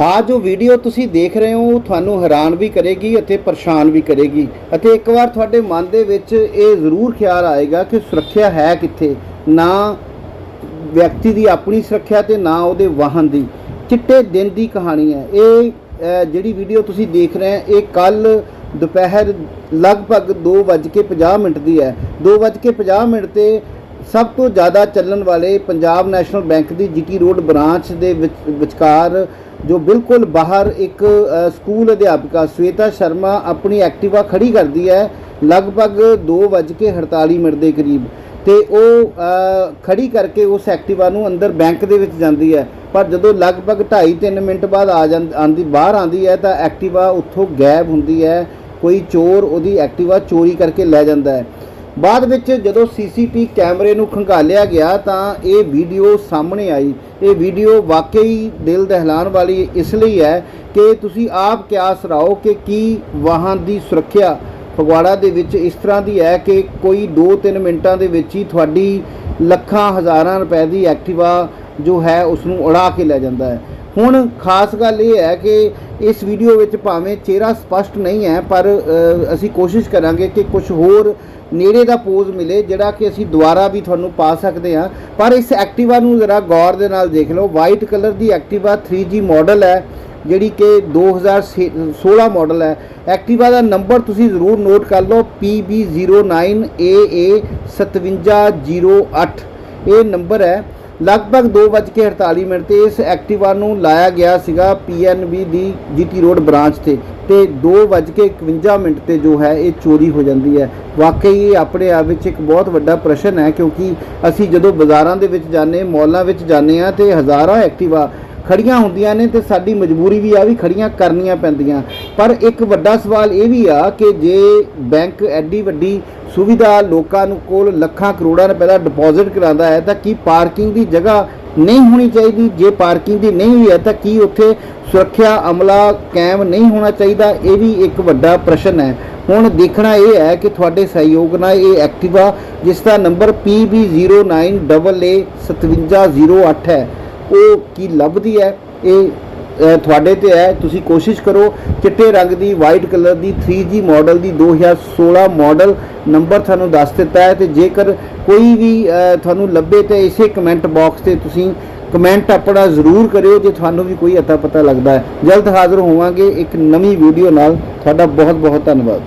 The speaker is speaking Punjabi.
ਆ ਜੋ ਵੀਡੀਓ ਤੁਸੀਂ ਦੇਖ ਰਹੇ ਹੋ, ਉਹ ਤੁਹਾਨੂੰ ਹੈਰਾਨ ਵੀ ਕਰੇਗੀ ਅਤੇ ਪਰੇਸ਼ਾਨ ਵੀ ਕਰੇਗੀ। ਅਤੇ ਇੱਕ ਵਾਰ ਤੁਹਾਡੇ ਮਨ ਦੇ ਵਿੱਚ ਇਹ ਜ਼ਰੂਰ ਖਿਆਲ ਆਏਗਾ ਕਿ ਸੁਰੱਖਿਆ ਹੈ ਕਿੱਥੇ? ਨਾ ਵਿਅਕਤੀ ਦੀ ਆਪਣੀ ਸੁਰੱਖਿਆ ਤੇ ਨਾ ਉਹਦੇ ਵਾਹਨ ਦੀ। ਚਿੱਟੇ ਦਿਨ ਦੀ ਕਹਾਣੀ ਹੈ। ਇਹ ਜਿਹੜੀ ਵੀਡੀਓ ਤੁਸੀਂ ਦੇਖ ਰਹੇ ਹੋ, ਇਹ ਕੱਲ ਦੁਪਹਿਰ ਲਗਭਗ 2:50 ਮਿੰਟ ਦੀ ਹੈ। 2:50 ਮਿੰਟ ਤੇ ਸਭ ਤੋਂ ਜ਼ਿਆਦਾ ਚੱਲਣ ਵਾਲੇ ਪੰਜਾਬ ਨੈਸ਼ਨਲ ਬੈਂਕ ਦੀ ਜੀਟੀ ਰੋਡ ਬ੍ਰਾਂਚ ਦੇ ਵਿੱਚ ਵਿਚਕਾਰ ਜੋ ਬਿਲਕੁਲ ਬਾਹਰ ਇੱਕ ਸਕੂਲ ਅਧਿਆਪਕਾ ਸਵੇਤਾ ਸ਼ਰਮਾ ਆਪਣੀ ਐਕਟਿਵਾ ਖੜੀ ਕਰਦੀ ਹੈ ਲਗਭਗ 2:48 ਮਿੰਟ ਦੇ ਕਰੀਬ। ਤੇ ਉਹ ਅ, ਖੜੀ ਕਰਕੇ ਉਸ ਐਕਟਿਵਾ ਨੂੰ ਅੰਦਰ ਬੈਂਕ ਦੇ ਵਿੱਚ ਜਾਂਦੀ ਹੈ। ਪਰ ਜਦੋਂ ਲਗਭਗ 2.5-3 ਮਿੰਟ ਬਾਅਦ ਆ ਜਾਂਦੀ ਆਂਦੀ ਬਾਹਰ ਆਂਦੀ ਹੈ ਤਾਂ ਐਕਟਿਵਾ ਉੱਥੋਂ ਗਾਇਬ ਹੁੰਦੀ ਹੈ। ਕੋਈ ਚੋਰ ਉਹਦੀ ਐਕਟਿਵਾ ਚੋਰੀ ਕਰਕੇ ਲੈ ਜਾਂਦਾ ਹੈ। ਬਾਅਦ ਵਿੱਚ ਜਦੋਂ ਸੀਸੀਟੀ ਕੈਮਰੇ ਨੂੰ ਖੰਗਾਲਿਆ ਗਿਆ ਤਾਂ ਇਹ ਵੀਡੀਓ ਸਾਹਮਣੇ ਆਈ। ਇਹ ਵੀਡੀਓ ਵਾਕਈ ਦਿਲ ਦਹਿਲਾਨ ਵਾਲੀ ਇਸ ਲਈ ਹੈ ਕਿ ਤੁਸੀਂ ਆਪ ਕਿਆਸ ਰਾਓ ਕਿ ਕੀ ਵਾਹਨ ਦੀ ਸੁਰੱਖਿਆ ਫਗਵਾੜਾ ਦੇ ਵਿੱਚ ਇਸ ਤਰ੍ਹਾਂ ਦੀ ਹੈ ਕਿ ਕੋਈ 2-3 ਮਿੰਟਾਂ ਦੇ ਵਿੱਚ ਹੀ ਤੁਹਾਡੀ ਲੱਖਾਂ ਹਜ਼ਾਰਾਂ ਰੁਪਏ ਦੀ ਐਕਟਿਵਾ ਜੋ ਹੈ ਉਸ ਨੂੰ ਉਡਾ ਕੇ ਲੈ ਜਾਂਦਾ ਹੈ। ਹੁਣ ਖਾਸ ਗੱਲ ਇਹ ਹੈ ਕਿ ਇਸ ਵੀਡੀਓ ਵਿੱਚ ਭਾਵੇਂ ਚਿਹਰਾ ਸਪਸ਼ਟ ਨਹੀਂ ਹੈ, ਪਰ ਅਸੀਂ ਕੋਸ਼ਿਸ਼ ਕਰਾਂਗੇ ਕਿ ਕੁਝ ਹੋਰ ਨੇੜੇ ਦਾ ਪੋਜ਼ ਮਿਲੇ, ਜਿਹੜਾ ਕਿ ਅਸੀਂ ਦੁਬਾਰਾ ਵੀ ਤੁਹਾਨੂੰ ਪਾ ਸਕਦੇ ਹਾਂ। ਪਰ ਇਸ ਐਕਟਿਵਾ ਨੂੰ ਜ਼ਰਾ ਗੌਰ ਦੇ ਨਾਲ ਦੇਖ ਲਓ। ਵਾਈਟ ਕਲਰ ਦੀ ਐਕਟਿਵਾ 3G ਮਾਡਲ ਹੈ, ਜਿਹੜੀ ਕਿ 2016 ਮਾਡਲ ਹੈ। ਐਕਟਿਵਾ ਦਾ ਨੰਬਰ ਤੁਸੀਂ ਜ਼ਰੂਰ ਨੋਟ ਕਰ ਲਓ PB09AA5708 ਇਹ ਨੰਬਰ ਹੈ। ਲਗਭਗ 2:48 ਮਿੰਟ ਤੇ ਇਸ ਐਕਟਿਵਾ ਨੂੰ ਲਾਇਆ ਗਿਆ ਸੀਗਾ PNB ਦੀ GT ਰੋਡ ਬ੍ਰਾਂਚ ਤੇ ਤੇ 2:51 ਮਿੰਟ ਤੇ ਜੋ ਹੈ ਇਹ ਚੋਰੀ ਹੋ ਜਾਂਦੀ ਹੈ। ਵਾਕਈ ਇਹ ਆਪਣੇ ਆਪ ਵਿੱਚ ਇੱਕ ਬਹੁਤ ਵੱਡਾ ਪ੍ਰਸ਼ਨ ਹੈ ਕਿਉਂਕਿ ਅਸੀਂ ਜਦੋਂ ਬਾਜ਼ਾਰਾਂ ਦੇ ਵਿੱਚ ਜਾਂਦੇ ਮਾਲਾਂ ਵਿੱਚ ਜਾਂਦੇ ਆ ਤੇ ਹਜ਼ਾਰਾਂ ਐਕਟਿਵਾ ਖੜੀਆਂ ਹੁੰਦੀਆਂ ਨੇ ਤੇ ਸਾਡੀ ਮਜਬੂਰੀ ਵੀ ਆ ਵੀ ਖੜੀਆਂ ਕਰਨੀਆਂ ਪੈਂਦੀਆਂ। ਪਰ ਇੱਕ ਵੱਡਾ ਸਵਾਲ ਇਹ ਵੀ ਆ ਕਿ ਜੇ ਬੈਂਕ ਐਡੀ ਵੱਡੀ ਸੁਵਿਧਾ ਲੋਕਾਂ ਨੂੰ ਕੋਲ ਲੱਖਾਂ ਕਰੋੜਾਂ ਰੁਪਏ ਦਾ ਡਿਪੋਜ਼ਿਟ ਕਰਾਉਂਦਾ ਹੈ, ਤਾਂ ਕੀ ਪਾਰਕਿੰਗ ਦੀ ਜਗ੍ਹਾ ਨਹੀਂ ਹੋਣੀ ਚਾਹੀਦੀ? ਜੇ ਪਾਰਕਿੰਗ ਦੀ ਨਹੀਂ ਹੋਈ ਹੈ, ਤਾਂ ਕੀ ਉੱਥੇ ਸੁਰੱਖਿਆ ਅਮਲਾ ਕਾਇਮ ਨਹੀਂ ਹੋਣਾ ਚਾਹੀਦਾ? ਇਹ ਵੀ ਇੱਕ ਵੱਡਾ ਪ੍ਰਸ਼ਨ ਹੈ। ਹੁਣ ਦੇਖਣਾ ਇਹ ਹੈ ਕਿ ਤੁਹਾਡੇ ਸਹਿਯੋਗ ਨਾਲ ਇਹ ਐਕਟਿਵਾ, ਜਿਸ ਦਾ ਨੰਬਰ PB09AA5708 ਹੈ ਉਹ ਕੀ ਲੱਭਦੀ ਹੈ? ਇਹ ਤੁਹਾਡੇ ਤੇ ਹੈ। ਤੁਸੀਂ ਕੋਸ਼ਿਸ਼ ਕਰੋ ਚਿੱਟੇ ਰੰਗ ਦੀ ਵਾਈਟ ਕਲਰ ਦੀ 3G ਮਾਡਲ ਦੀ 2016 ਮਾਡਲ ਨੰਬਰ ਤੁਹਾਨੂੰ ਦੱਸ ਦਿੱਤਾ ਹੈ ਤੇ ਜੇਕਰ ਕੋਈ ਵੀ ਤੁਹਾਨੂੰ ਲੱਭੇ ਤੇ ਇਸੇ ਕਮੈਂਟ ਬਾਕਸ ਤੇ ਤੁਸੀਂ ਕਮੈਂਟ ਆਪਣਾ ਜ਼ਰੂਰ ਕਰਿਓ ਜੇ ਤੁਹਾਨੂੰ ਵੀ ਕੋਈ ਅਤਾ ਪਤਾ ਲੱਗਦਾ ਹੈ। ਜਲਦ ਹਾਜ਼ਰ ਹੋਵਾਂਗੇ ਇੱਕ ਨਵੀਂ ਵੀਡੀਓ ਨਾਲ। ਤੁਹਾਡਾ ਬਹੁਤ ਬਹੁਤ ਧੰਨਵਾਦ।